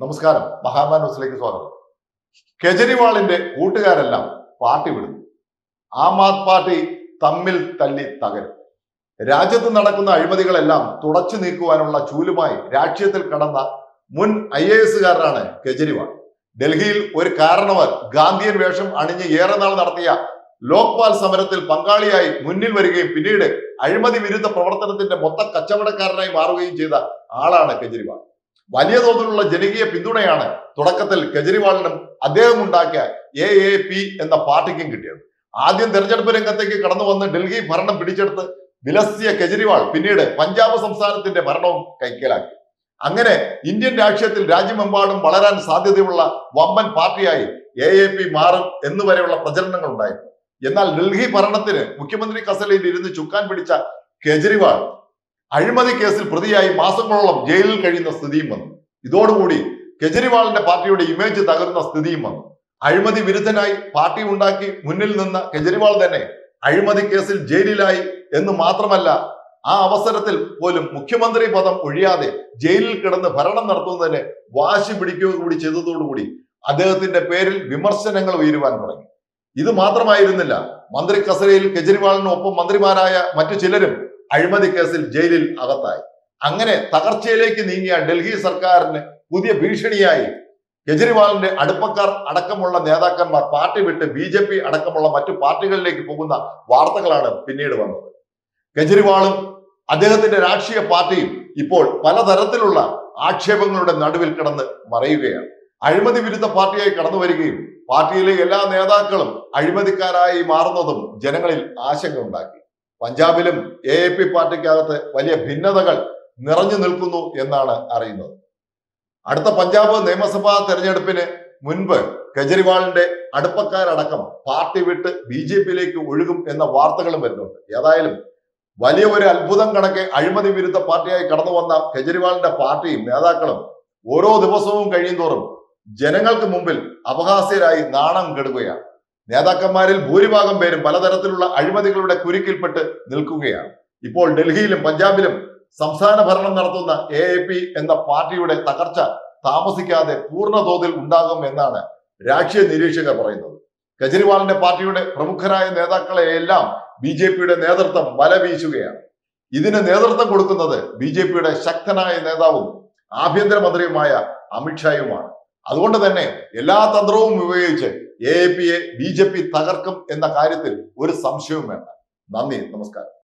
നമസ്കാരം. മഹാത്മാ ന്യൂസിലേക്ക് സ്വാഗതം. കെജ്രിവാളിന്റെ കൂട്ടുകാരെല്ലാം പാർട്ടി വിടുന്നു. ആം ആദ്മി പാർട്ടി തമ്മിൽ തല്ലി തകരും. രാജ്യത്ത് നടക്കുന്ന അഴിമതികളെല്ലാം തുടച്ചു നീക്കുവാനുള്ള ചൂലുമായി രാഷ്ട്രീയത്തിൽ കടന്ന മുൻ ഐ എ എസുകാരനാണ് കെജ്രിവാൾ. ഡൽഹിയിൽ ഒരു കാരണവർ ഗാന്ധിയൻ വേഷം അണിഞ്ഞ് ഏറെ നാൾ നടത്തിയ ലോക്പാൽ സമരത്തിൽ പങ്കാളിയായി മുന്നിൽ വരികയും പിന്നീട് അഴിമതി വിരുദ്ധ പ്രവർത്തനത്തിന്റെ മൊത്ത കച്ചവടക്കാരനായി മാറുകയും ചെയ്ത ആളാണ് കെജ്രിവാൾ. വലിയ തോതിലുള്ള ജനകീയ പിന്തുണയാണ് തുടക്കത്തിൽ കെജ്രിവാളിനും അദ്ദേഹം ഉണ്ടാക്കിയ എ എ പി എന്ന പാർട്ടിക്കും കിട്ടിയത്. ആദ്യം തെരഞ്ഞെടുപ്പ് രംഗത്തേക്ക് കടന്നു വന്ന് ഡൽഹി ഭരണം പിടിച്ചെടുത്ത് വിലസിയ കെജ്രിവാൾ പിന്നീട് പഞ്ചാബ് സംസ്ഥാനത്തിന്റെ ഭരണവും കൈക്കലാക്കി. അങ്ങനെ ഇന്ത്യൻ രാഷ്ട്രീയത്തിൽ രാജ്യമെമ്പാടും വളരാൻ സാധ്യതയുള്ള വമ്പൻ പാർട്ടിയായി എ എ പി മാറും എന്നുവരെയുള്ള പ്രചരണങ്ങൾ ഉണ്ടായിരുന്നു എന്നാൽ ഡൽഹി ഭരണത്തിന് മുഖ്യമന്ത്രി കസലയിൽ ഇരുന്ന് ചുക്കാൻ പിടിച്ച കെജ്രിവാൾ അഴിമതി കേസിൽ പ്രതിയായി മാസങ്ങളോളം ജയിലിൽ കഴിയുന്ന സ്ഥിതിയും വന്നു. ഇതോടുകൂടി കെജ്രിവാളിന്റെ പാർട്ടിയുടെ ഇമേജ് തകർന്ന സ്ഥിതിയും വന്നു. അഴിമതി വിരുദ്ധനായി പാർട്ടി ഉണ്ടാക്കി മുന്നിൽ നിന്ന കെജ്രിവാൾ തന്നെ അഴിമതി കേസിൽ ജയിലിലായി എന്ന് മാത്രമല്ല ആ അവസരത്തിൽ പോലും മുഖ്യമന്ത്രി പദം ഒഴിയാതെ ജയിലിൽ കിടന്ന് ഭരണം നടത്തുന്നതിന് വാശി പിടിക്കുക കൂടി ചെയ്തതോടുകൂടി അദ്ദേഹത്തിന്റെ പേരിൽ വിമർശനങ്ങൾ ഉയരുവാൻ തുടങ്ങി. ഇത് മാത്രമായിരുന്നില്ല മന്ത്രി കസരയിൽ കെജ്രിവാളിനൊപ്പം മന്ത്രിമാരായ മറ്റു ചിലരും അഴിമതി കേസിൽ ജയിലിൽ അകത്തായി. അങ്ങനെ തകർച്ചയിലേക്ക് നീങ്ങിയ ഡൽഹി സർക്കാരിന് പുതിയ ഭീഷണിയായി. കെജ്രിവാളിന്റെ അടുപ്പക്കാർ അടക്കമുള്ള നേതാക്കന്മാർ പാർട്ടി വിട്ട് ബി ജെ പി അടക്കമുള്ള മറ്റു പാർട്ടികളിലേക്ക് പോകുന്ന വാർത്തകളാണ് പിന്നീട് വന്നത്. കെജ്രിവാളും അദ്ദേഹത്തിന്റെ രാഷ്ട്രീയ പാർട്ടിയും ഇപ്പോൾ പലതരത്തിലുള്ള ആക്ഷേപങ്ങളുടെ നടുവിൽ കിടന്ന് മറയുകയാണ്. അഴിമതി വിരുദ്ധ പാർട്ടിയായി കടന്നു വരികയും പാർട്ടിയിലെ എല്ലാ നേതാക്കളും അഴിമതിക്കാരായി മാറുന്നതും ജനങ്ങളിൽ ആശങ്ക ഉണ്ടാക്കി. പഞ്ചാബിലും എ എ പി പാർട്ടിക്കകത്ത് വലിയ ഭിന്നതകൾ നിറഞ്ഞു നിൽക്കുന്നു എന്നാണ് അറിയുന്നത്. അടുത്ത പഞ്ചാബ് നിയമസഭാ തെരഞ്ഞെടുപ്പിന് മുൻപ് കെജ്രിവാളിന്റെ അടുപ്പക്കാരടക്കം പാർട്ടി വിട്ട് ബി ജെ പിയിലേക്ക് ഒഴുകും എന്ന വാർത്തകളും വരുന്നുണ്ട്. ഏതായാലും വലിയ ഒരു അത്ഭുതം കണക്കെ അഴിമതി വിരുദ്ധ പാർട്ടിയായി കടന്നു വന്ന കെജ്രിവാളിന്റെ പാർട്ടിയും നേതാക്കളും ഓരോ ദിവസവും കഴിയുന്തോറും ജനങ്ങൾക്ക് മുമ്പിൽ അപഹാസ്യരായി നാണം കെടുകയാണ്. നേതാക്കന്മാരിൽ ഭൂരിഭാഗം പേരും പലതരത്തിലുള്ള അഴിമതികളുടെ കുരുക്കിൽപ്പെട്ട് നിൽക്കുകയാണ്. ഇപ്പോൾ ഡൽഹിയിലും പഞ്ചാബിലും സംസ്ഥാന ഭരണം നടത്തുന്ന എ എന്ന പാർട്ടിയുടെ തകർച്ച താമസിക്കാതെ പൂർണ തോതിൽ ഉണ്ടാകും എന്നാണ് രാഷ്ട്രീയ നിരീക്ഷകർ പറയുന്നത്. കെജ്രിവാളിന്റെ പാർട്ടിയുടെ പ്രമുഖരായ നേതാക്കളെയെല്ലാം ബി ജെ പിയുടെ നേതൃത്വം വല വീശുകയാണ് ഇതിന് നേതൃത്വം കൊടുക്കുന്നത് ബി ജെ പിയുടെ ശക്തനായ നേതാവും ആഭ്യന്തരമന്ത്രിയുമായ അമിത്ഷായുമാണ് അതുകൊണ്ട് തന്നെ എല്ലാ തന്ത്രവും ഉപയോഗിച്ച് എ എ പിയെ ബി ജെ പി തകർക്കും എന്ന കാര്യത്തിൽ ഒരു സംശയവും വേണ്ട. നന്ദി നമസ്കാരം.